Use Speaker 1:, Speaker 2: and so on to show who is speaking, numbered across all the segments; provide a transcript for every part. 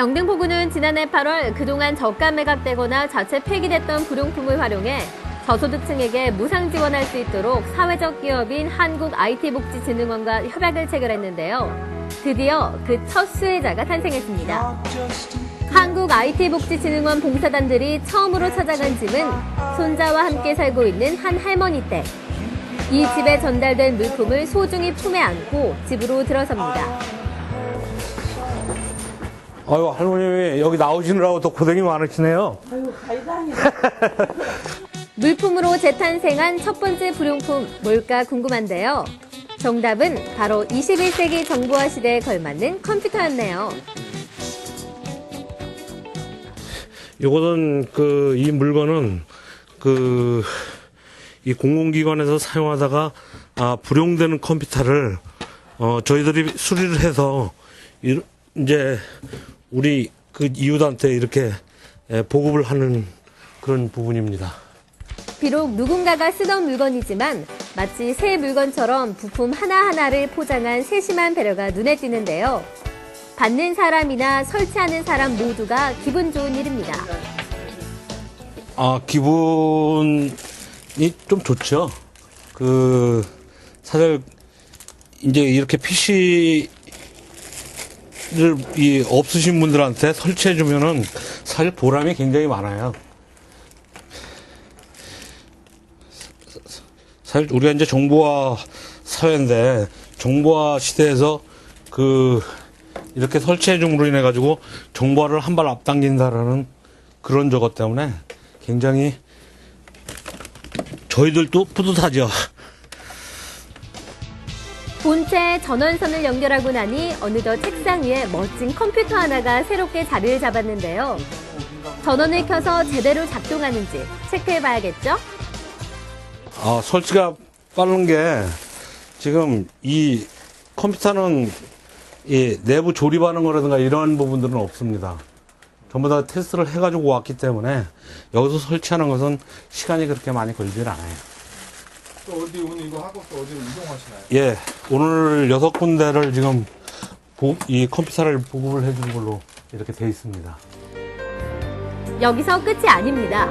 Speaker 1: 영등포구는 지난해 8월 그동안 저가 매각되거나 자체 폐기됐던 불용품을 활용해 저소득층에게 무상 지원할 수 있도록 사회적 기업인 한국IT복지진흥원과 협약을 체결했는데요. 드디어 그 첫 수혜자가 탄생했습니다. 한국IT복지진흥원 봉사단들이 처음으로 찾아간 집은 손자와 함께 살고 있는 한 할머니 댁. 이 집에 전달된 물품을 소중히 품에 안고 집으로 들어섭니다.
Speaker 2: 아유 할머니 여기 나오시느라고 더 고생이 많으시네요.
Speaker 1: 물품으로 재탄생한 첫 번째 불용품 뭘까 궁금한데요. 정답은 바로 21세기 정보화 시대에 걸맞는 컴퓨터였네요.
Speaker 2: 이것은 그 이 물건은 그 이 공공기관에서 사용하다가 아 불용되는 컴퓨터를 어 저희들이 수리를 해서 이- 이제 우리 그 이웃한테 이렇게 예, 보급을 하는 그런 부분입니다.
Speaker 1: 비록 누군가가 쓰던 물건이지만 마치 새 물건처럼 부품 하나하나를 포장한 세심한 배려가 눈에 띄는데요. 받는 사람이나 설치하는 사람 모두가 기분 좋은 일입니다.
Speaker 2: 아, 기분이 좀 좋죠. 그, 사실, 이제 이렇게 PC 를 이 없으신 분들한테 설치해주면은 사실 보람이 굉장히 많아요. 사실 우리가 이제 정보화 사회인데, 정보화 시대에서 그, 이렇게 설치해줌으로 인해 가지고 정보화를 한 발 앞당긴다라는 그런 저것 때문에 굉장히 저희들도 뿌듯하죠.
Speaker 1: 본체 전원선을 연결하고 나니 어느덧 책상 위에 멋진 컴퓨터 하나가 새롭게 자리를 잡았는데요. 전원을 켜서 제대로 작동하는지 체크해 봐야겠죠?
Speaker 2: 아, 설치가 빠른 게 지금 이 컴퓨터는 이 내부 조립하는 거라든가 이런 부분들은 없습니다. 전부 다 테스트를 해가지고 왔기 때문에 여기서 설치하는 것은 시간이 그렇게 많이 걸리질 않아요.
Speaker 3: 또 어디 오늘 이거 하고 또 어디로 이동하시나요?
Speaker 2: 예, 오늘 여섯 군데를 지금 보- 이 컴퓨터를 보급을 해주는 걸로 이렇게 돼 있습니다.
Speaker 1: 여기서 끝이 아닙니다.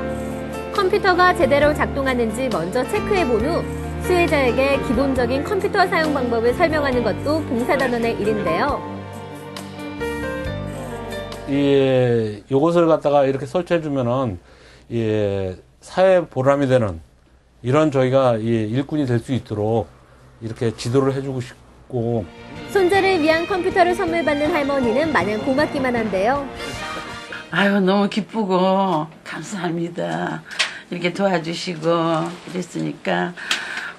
Speaker 1: 컴퓨터가 제대로 작동하는지 먼저 체크해 본 후 수혜자에게 기본적인 컴퓨터 사용 방법을 설명하는 것도 봉사단원의 일인데요.
Speaker 2: 이 요것을 갖다가 이렇게 설치해 주면은 이 사회 보람이 되는 이런 저희가 이 일꾼이 될 수 있도록 이렇게 지도를 해주고 싶고
Speaker 1: 손자를 위한 컴퓨터를 선물 받는 할머니는 마냥 고맙기만 한데요.
Speaker 4: 아유 너무 기쁘고 감사합니다. 이렇게 도와주시고 이랬으니까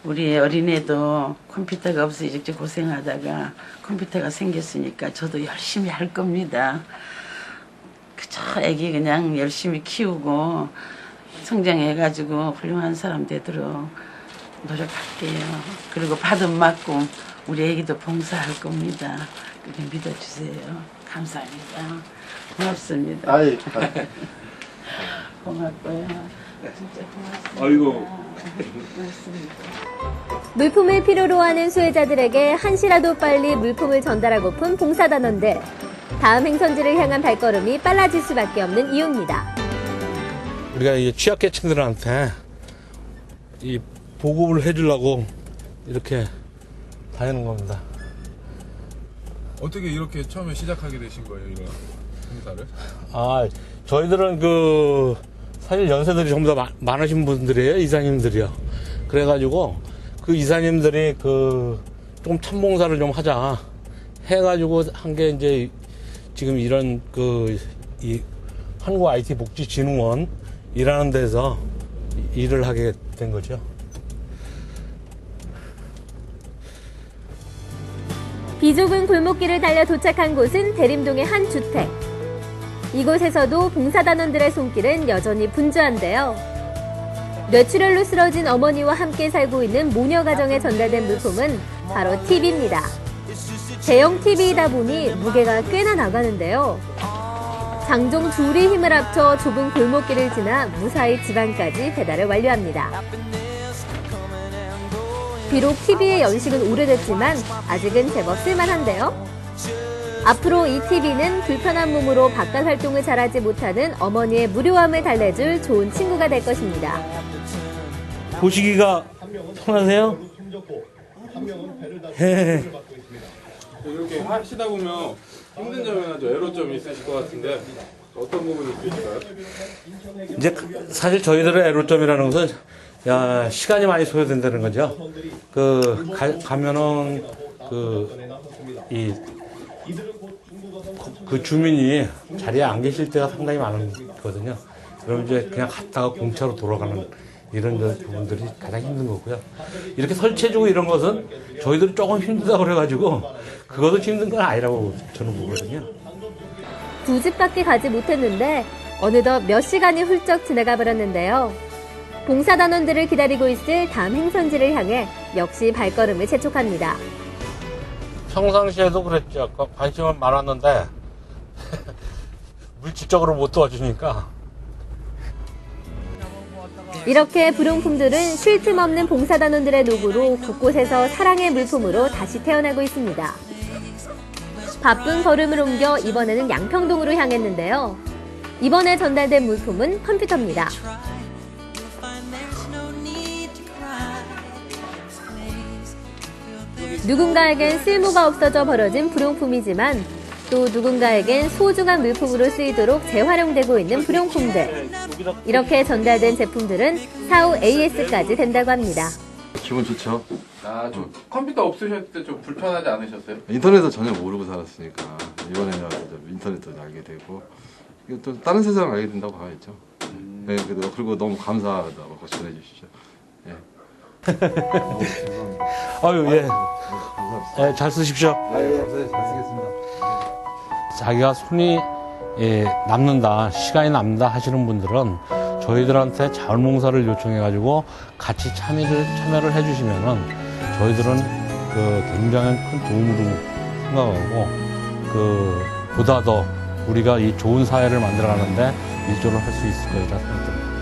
Speaker 4: 우리 어린애도 컴퓨터가 없어 이렇게 고생하다가 컴퓨터가 생겼으니까 저도 열심히 할 겁니다. 그저 애기 그냥 열심히 키우고 성장해가지고 훌륭한 사람 되도록 노력할게요. 그리고 받은 만큼 우리 애기도 봉사할 겁니다. 그렇게 믿어주세요. 감사합니다. 고맙습니다.
Speaker 3: 아이,
Speaker 4: 고맙고요. 진짜 고맙습니다.
Speaker 3: 아이고.
Speaker 4: 고맙습니다.
Speaker 1: 물품을 필요로 하는 수혜자들에게 한시라도 빨리 물품을 전달하고픈 봉사단원들. 다음 행선지를 향한 발걸음이 빨라질 수밖에 없는 이유입니다.
Speaker 2: 우리가 이 취약계층들한테 이 보급을 해주려고 이렇게 다니는 겁니다.
Speaker 3: 어떻게 이렇게 처음에 시작하게 되신 거예요, 이런 행사를?
Speaker 2: 아, 저희들은 그, 사실 연세들이 전부 다 마- 많으신 분들이에요, 이사님들이요. 그래가지고, 그 이사님들이 그, 좀 참봉사를 좀 하자. 해가지고 한 게 이제, 지금 이런 그, 이, 한국 IT 복지진흥원 이라는 데서 이- 일을 하게 된 거죠.
Speaker 1: 비좁은 골목길을 달려 도착한 곳은 대림동의 한 주택. 이곳에서도 봉사단원들의 손길은 여전히 분주한데요. 뇌출혈로 쓰러진 어머니와 함께 살고 있는 모녀 가정에 전달된 물품은 바로 TV입니다. 대형 TV이다 보니 무게가 꽤나 나가는데요. 장종 둘이 힘을 합쳐 좁은 골목길을 지나 무사히 집안까지 배달을 완료합니다. 비록 TV의 연식은 오래됐지만 아직은 제법 쓸만한데요. 앞으로 이 TV는 불편한 몸으로 바깥 활동을 잘하지 못하는 어머니의 무료함을 달래줄 좋은 친구가 될 것입니다.
Speaker 2: 보시기가 편하세요? 예.
Speaker 3: 이렇게 하시다 보면 힘든 점이나 좀 애로점이 있으실 것 같은데 어떤 부분이 있으실까요?
Speaker 2: 이제 사실 저희들의 애로점이라는 것은 야, 시간이 많이 소요된다는 거죠. 그 가, 가면은 그이 그 주민이 자리에 안 계실 때가 상당히 많거든요. 그럼 이제 그냥 갔다가 공차로 돌아가는 이런 저 부분들이 가장 힘든 거고요. 이렇게 설치해주고 이런 것은 저희들이 조금 힘들다고 그래가지고 그것도 힘든 건 아니라고 저는 보거든요.
Speaker 1: 두 집밖에 가지 못했는데 어느덧 몇 시간이 훌쩍 지나가 버렸는데요. 봉사단원들을 기다리고 있을 다음 행선지를 향해 역시 발걸음을 재촉합니다.
Speaker 2: 평상시에도 그랬죠. 아까 관심은 많았는데 물질적으로 못 도와주니까
Speaker 1: 이렇게 불용품들은 쉴 틈 없는 봉사단원들의 노고로 곳곳에서 사랑의 물품으로 다시 태어나고 있습니다. 바쁜 걸음을 옮겨 이번에는 양평동으로 향했는데요. 이번에 전달된 물품은 컴퓨터입니다. 누군가에겐 쓸모가 없어져 벌어진 불용품이지만 또 누군가에겐 소중한 물품으로 쓰이도록 재활용되고 있는 불용품들. 이렇게 전달된 제품들은 사후 AS까지 된다고 합니다.
Speaker 5: 기분 좋죠.
Speaker 3: 아, 좀 컴퓨터 없으셨을 때 좀 불편하지 않으셨어요?
Speaker 5: 인터넷을 전혀 모르고 살았으니까 이번에 인터넷도 알게 되고 이게 또 다른 세상을 알게 된다고 봐야죠. 네, 그리고 그리고 너무 감사하다고 전해주시죠. 예.
Speaker 2: 아유 예. 예, 잘 쓰십시오.
Speaker 5: 아유, 감사합니다. 잘 쓰겠습니다.
Speaker 2: 자기가 손이 예, 남는다, 시간이 남는다 하시는 분들은 저희들한테 자원봉사를 요청해가지고 같이 참여를, 참여를 해주시면은 저희들은 그 굉장히 큰 도움으로 생각하고 그 보다 더 우리가 이 좋은 사회를 만들어가는데 일조를 할 수 있을 거리라 생각됩니다.